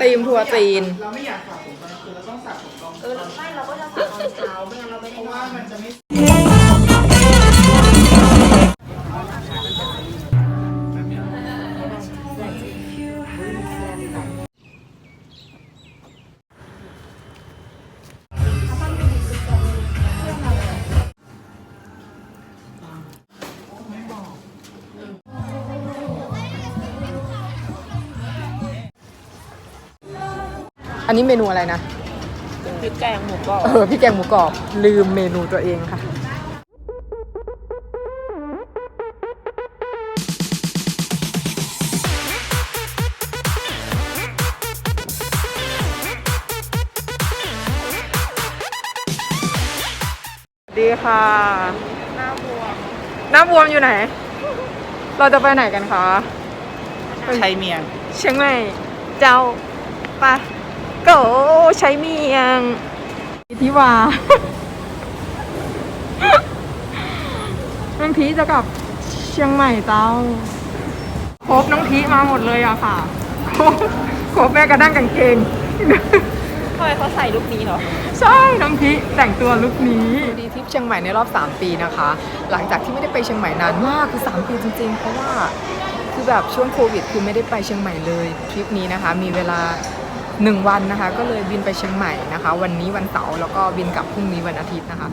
ตีมทัวร์จีน เราไม่อยากสระผมตอนคืนเราต้องสระผมตอนเออไม่เราก็จะสั่งตอนเช้าไม่งั้นเราไม่เพได้ราะนอว่านมันจะไม่ อันนี้เมนูอะไรนะพริกแกงหมูกรอบเออพี่แกงหมูกรอบลืมเมนูตัวเองค่ะ ดีค่ะ หน้าบวมน้ำบวมอยู่ไหน เราจะไปไหนกันคะ ใช้เมียง เชียงใหม่เจ้าปะ โกใช้เมียงที่ว่าน้องทีจะกลับเชียงใหม่เจ้าครบน้องทีมาหมดเลยอะค่ะครบครบแม่กระด้างกางเกงทำไมเขาใส่ลูกนี้เหรอ ใช่น้องทิแต่งตัวลุคนี้ดีทริปเชียงใหม่ในรอบ 3 ปีนะคะ หลังจากที่ไม่ได้ไปเชียงใหม่นานมากคือ3ปีจริงๆ เพราะว่าคือแบบช่วงโควิด คือไม่ได้ไปเชียงใหม่เลยทริปนี้นะคะ มีเวลา 1 วันนะคะ ก็เลยบินไปเชียงใหม่นะคะ วันนี้วันเสาร์แล้วก็บินกลับพรุ่งนี้วันอาทิตย์นะคะ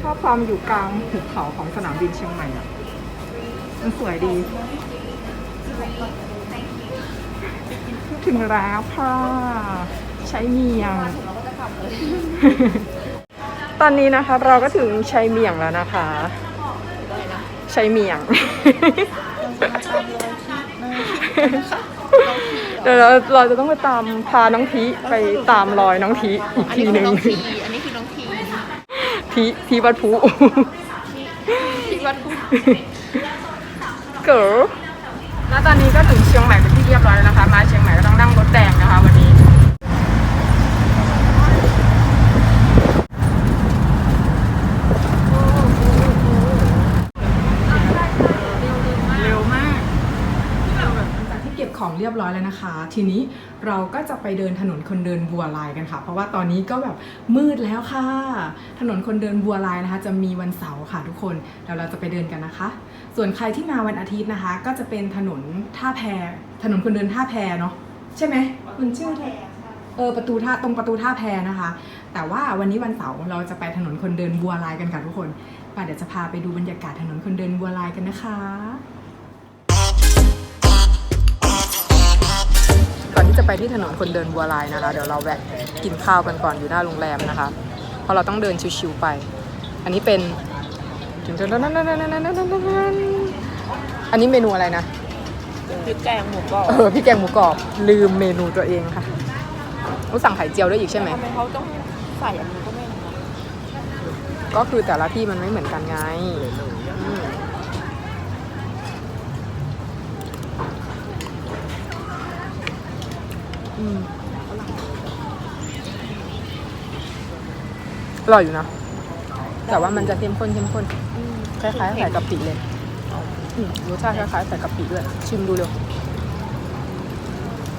ชอบความอยู่กลางหุบเขาของสนามบินเชียงใหม่อะ มันสวยดี ถึงแล้วค่ะ ใช้เมียง ตอนนี้นะคะเราก็ถึงใช้เมียงแล้วนะคะใช้เมียง เดี๋ยวเราเราจะต้องไปตามพาน้องทีไปตามรอยน้องทีอีกอันทีนี้หคือนึ่งน้องทีอันนี้คือน้องทีทีทีวัดพุทีวัดพุเก๋อแล้วตอนนี้ก็ถึงเชียงใหม่เป็นที่เรียบร้อยแล้วนะคะ มาเชียงใหม่ก็ต้องนั่งรถแดงนะคะ วันนี้ เร็วมากหลังจากที่เก็บของเรียบร้อยแล้วนะคะ ทีนี้เราก็จะไปเดินถนนคนเดินบัวลายกันค่ะ เพราะว่าตอนนี้ก็แบบมืดแล้วค่ะ ถนนคนเดินบัวลายนะคะ จะมีวันเสาร์ค่ะทุกคนเดี๋ยวเราจะไปเดินกันนะคะ ส่วนใครที่มาวันอาทิตย์นะคะ ก็จะเป็นถนนท่าแพถนนคนเดินท่าแพเนาะใช่ไหมมันชื่อเออประตูท่าตรงประตูท่าแพนะคะ แต่ว่าวันนี้วันเสาร์เราจะไปถนนคนเดินบัวลายกันค่ะทุกคนป่ะเดี๋ยวจะพาไปดูบรรยากาศถนนคนเดินบัวลายกันนะคะ จะไปที่ถนนคนเดินบัวลายนะคะ เดี๋ยวเราแวะกินข้าวกันก่อนอยู่หน้าโรงแรมนะคะ เพราะเราต้องเดินชิวๆไป อันนี้เป็นอันนี้เมนูอะไรนะพริกแกงหมูกรอบเออพี่แกงหมูกรอบลืมเมนูตัวเองค่ะต้องสั่งไข่เจียวด้วยอีกใช่ไหมทำไมเขาต้องใส่อันนี้ก็ไม่รู้นะก็คือแต่ละที่มันไม่เหมือนกันไง อืมอืมอร่อยอยู่นะ แต่ว่ามันจะเข้มข้นเข้มข้น คล้ายๆไข่กะปิเลยอืมรสชาติคล้ายๆไข่กะปิด้วย ชิมดูเร็ว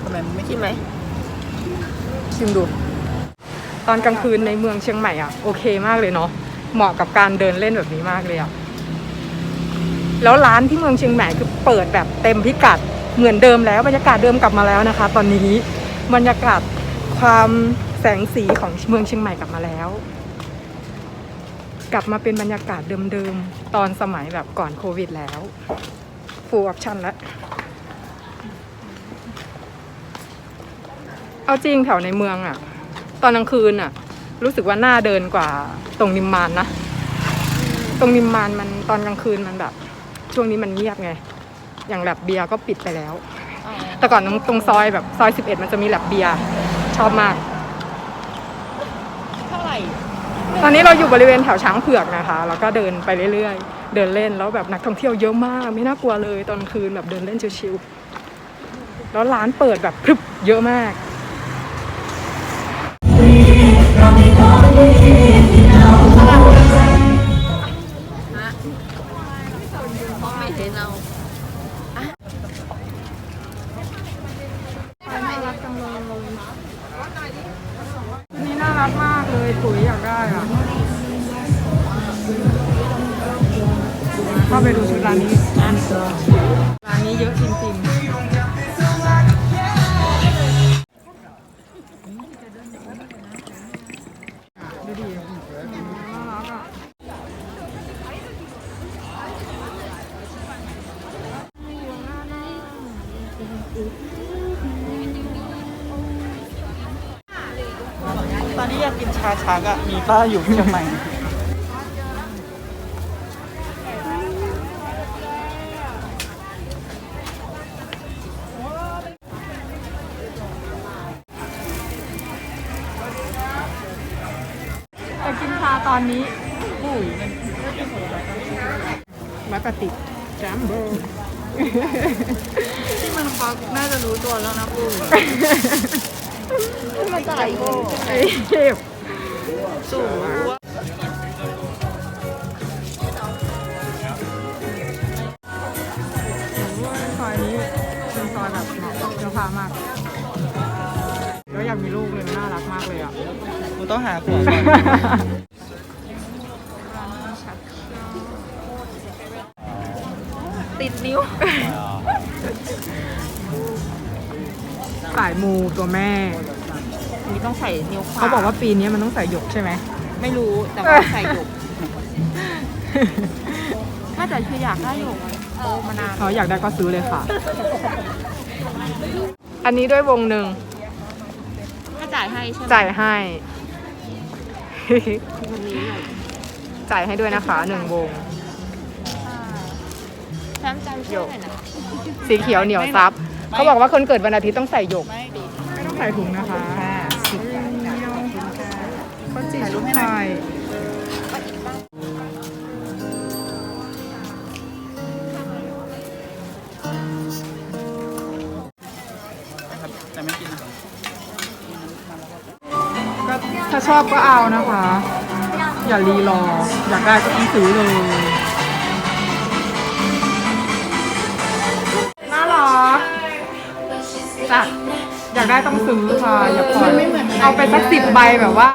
ทำไมมันไม่กินไหม ชิมดู ตอนกลางคืนในเมืองเชียงใหม่อะ โอเคมากเลยเนาะ เหมาะกับการเดินเล่นแบบนี้มากเลยอะ แล้วร้านที่เมืองเชียงใหม่คือเปิดแบบเต็มพิกัด เหมือนเดิมแล้วบรรยากาศเดิมกลับมาแล้วนะคะ ตอนนี้ บรรยากาศความแสงสีของเมืองเชียงใหม่กลับมาแล้ว กลับมาเป็นบรรยากาศเดิมๆ ตอนสมัยแบบก่อนโควิดแล้วฟูลออปชั่นแล้ว เอาจริงแถวในเมืองอะตอนกลางคืนอะรู้สึกว่าน่าเดินกว่าตรงนิมมานนะ ตรงนิมมานมันตอนกลางคืนมันแบบ ช่วงนี้มันเงียบไง อย่างแลบเบียร์ก็ปิดไปแล้ว แต่ก่อนตรงตรงซอยแบบซอย11มันจะมีแลบเบียร์ชอบมาก เท่าไหร่ตอนนี้เราอยู่บริเวณแถวช้างเผือกนะคะ แล้วก็เดินไปเรื่อยๆ เดินเล่นแล้วแบบนักท่องเที่ยวเยอะมาก ไม่น่ากลัวเลยตอนกลางคืนแบบเดินเล่นชิวๆแล้วร้านเปิดแบบพรึบเยอะมาก รักมากเลยปุ๋ยอยากได้อะเข้าไปดูชุดร้านนี้ร้านนี้เยอะจริงๆ ชาชักอะมีป้าอยู่เชียงใหม่แต่กินชาตอนนี้ปุ๋ยมักกะติจัมโบ้ที่มันฟักน่าจะรู้ตัวแล้วนะปูมาจ่ายโบไอ้เจ็บ สูงซอยนี้เป็นซอยแบบเหมาะกับเสื้อผ้ามากแล้วอยากมีลูกเลยมันน่ารักมากเลยอะ กูต้องหาผัวก่อนติดนิ้ว สายมูตัวแม่ นี่ต้องใส่นิ้วขวาเขาบอกว่าปีนี้มันต้องใส่หยกใช่ไหม ไม่รู้แต่ว่าใส่หยกถ้าแต่คืออยากได้หยกอะโตมานานเขาอยากได้ก็ซื้อเลยค่ะ อันนี้ด้วยวงหนึ่งก็จ่ายให้ใช่ไหมจ่ายให้ วันนี้หน่อยจ่ายให้ด้วยนะคะหนึ่งวง แซมจำชื่อหน่อยนะสีเขียวเหนียวซับ เขาบอกว่าคนเกิดวันอาทิตย์ต้องใส่หยก ไม่ดี ไม่ต้องใส่ถุงนะคะ เขาจีลูกชายครับแต่ไม่กินนะก็ถ้าชอบก็เอานะคะ อย่ารีรอ อยากได้ก็ต้องซื้อเลยน่ารักจัดอยากได้ต้องซื้อค่ะ อย่าปล่อย เอาไปสักสิบใบแบบว่า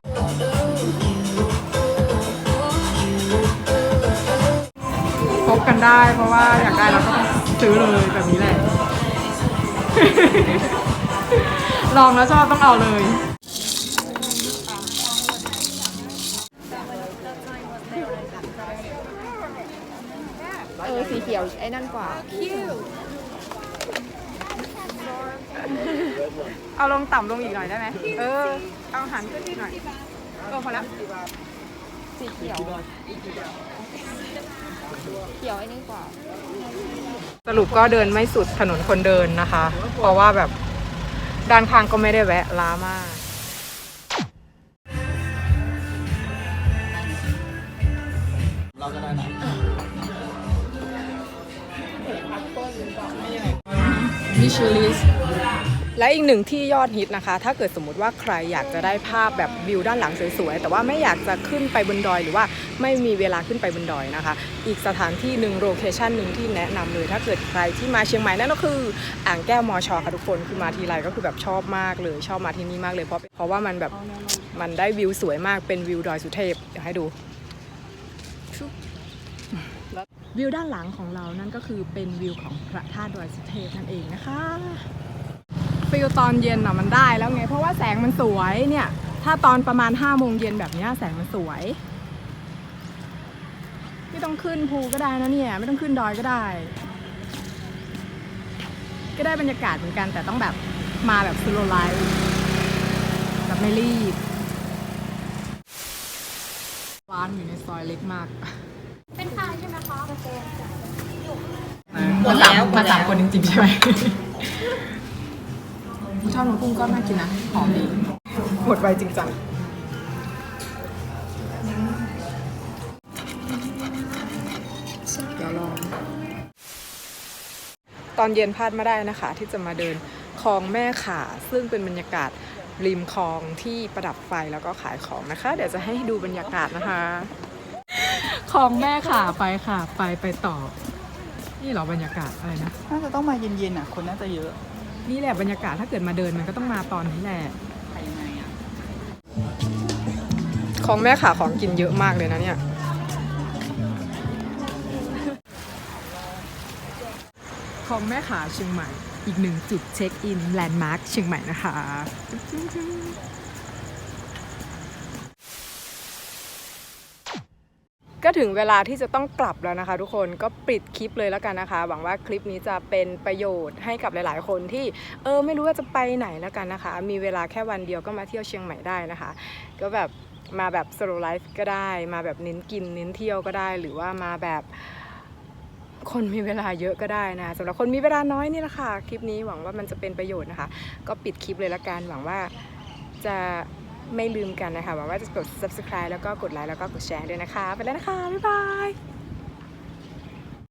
ได้ เพราะว่าอยากได้เราก็ต้องซื้อเลยแบบนี้แหละ ลองแล้วชอบต้องเอาเลย เออสีเขียวไอ้นั่นกว่า เอาลงต่ำลงอีกหน่อยได้ไหมเออ เอาหันขึ้นอีกหน่อยเออพอแล้วสีเขียว เขียวไอ้นี่กว่า สรุปก็เดินไม่สุดถนนคนเดินนะคะ เพราะว่าแบบด้านข้างก็ไม่ได้แวะล้ามากเราก็ได้นะมิชลิส และอีกหนึ่งที่ยอดฮิตนะคะ ถ้าเกิดสมมติว่าใครอยากจะได้ภาพแบบวิวด้านหลังสวยๆ แต่ว่าไม่อยากจะขึ้นไปบนดอย หรือว่าไม่มีเวลาขึ้นไปบนดอยนะคะ อีกสถานที่หนึ่งโลเคชันหนึ่งที่แนะนำเลย ถ้าเกิดใครที่มาเชียงใหม่นั่นก็คืออ่างแก้วมอชอค่ะทุกคนคือมาทีไรก็คือแบบชอบมากเลยชอบมาที่นี่มากเลยเพราะเพราะว่ามันแบบมันได้วิวสวยมากเป็นวิวดอยสุเทพเดี๋ยวให้ดูวิวด้านหลังของเรานั่นก็คือเป็นวิวของพระธาตุดอยสุเทพนั่นเองนะคะ ฟิลตอนเย็นอะมันได้แล้วไง เพราะว่าแสงมันสวยเนี่ย ถ้าตอนประมาณ5้าโมงเย็นแบบเนี้ยแสงมันสวย ไม่ต้องขึ้นภูก็ได้นะเนี่ย ไม่ต้องขึ้นดอยก็ได้ ก็ได้บรรยากาศเหมือนกันแต่ต้องแบบมาแบบสโลไลท์แบบไม่รีบร้านอยู่ในซอยเล็กมากหมดแล้วมาสามคนจริงๆใช่ไหม ชอบน้ำกุ้งก็น่ากินนะหอมดีหมดไวจริงจังเดี๋ยวลอง ตอนเย็นพลาดไม่ได้นะคะ ที่จะมาเดินคลองแม่ขาซึ่งเป็นบรรยากาศริมคลองที่ประดับไฟแล้วก็ขายของนะคะ เดี๋ยวจะให้ดูบรรยากาศนะคะคลองแม่ขาไปค่ะ ไปไปต่อ นี่เหรอบรรยากาศอะไรนะ น่าจะต้องมาเย็นๆอะ คนน่าจะเยอะ นี่แหละบรรยากาศถ้าเกิดมาเดินมันก็ต้องมาตอนนี้แหละไปยังไงอะของแม่ขาของกินเยอะมากเลยนะเนี่ย ของแม่ขาเชียงใหม่ อีกหนึ่งจุดเช็คอินแลนด์มาร์คเชียงใหม่นะคะ ก็ถึงเวลาที่จะต้องกลับแล้วนะคะ ทุกคนก็ปิดคลิปเลยแล้วกันนะคะ หวังว่าคลิปนี้จะเป็นประโยชน์ให้กับหลาย ๆ คนที่เออไม่รู้ว่าจะไปไหนแล้วกันนะคะ มีเวลาแค่วันเดียวก็มาเที่ยวเชียงใหม่ได้นะคะ ก็แบบมาแบบ slow life ก็ได้ มาแบบเน้นกิน เน้นเที่ยวก็ได้ หรือว่ามาแบบคนมีเวลาเยอะก็ได้นะสำหรับคนมีเวลาน้อยนี่แหละค่ะ คลิปนี้หวังว่ามันจะเป็นประโยชน์นะคะ ก็ปิดคลิปเลยละกันหวังว่าจะ ไม่ลืมกันนะคะหวังว่าจะกด subscribe แล้วก็กดไลค์แล้วก็กดแชร์ด้วยนะคะ ไปแล้วนะคะ บ๊ายบาย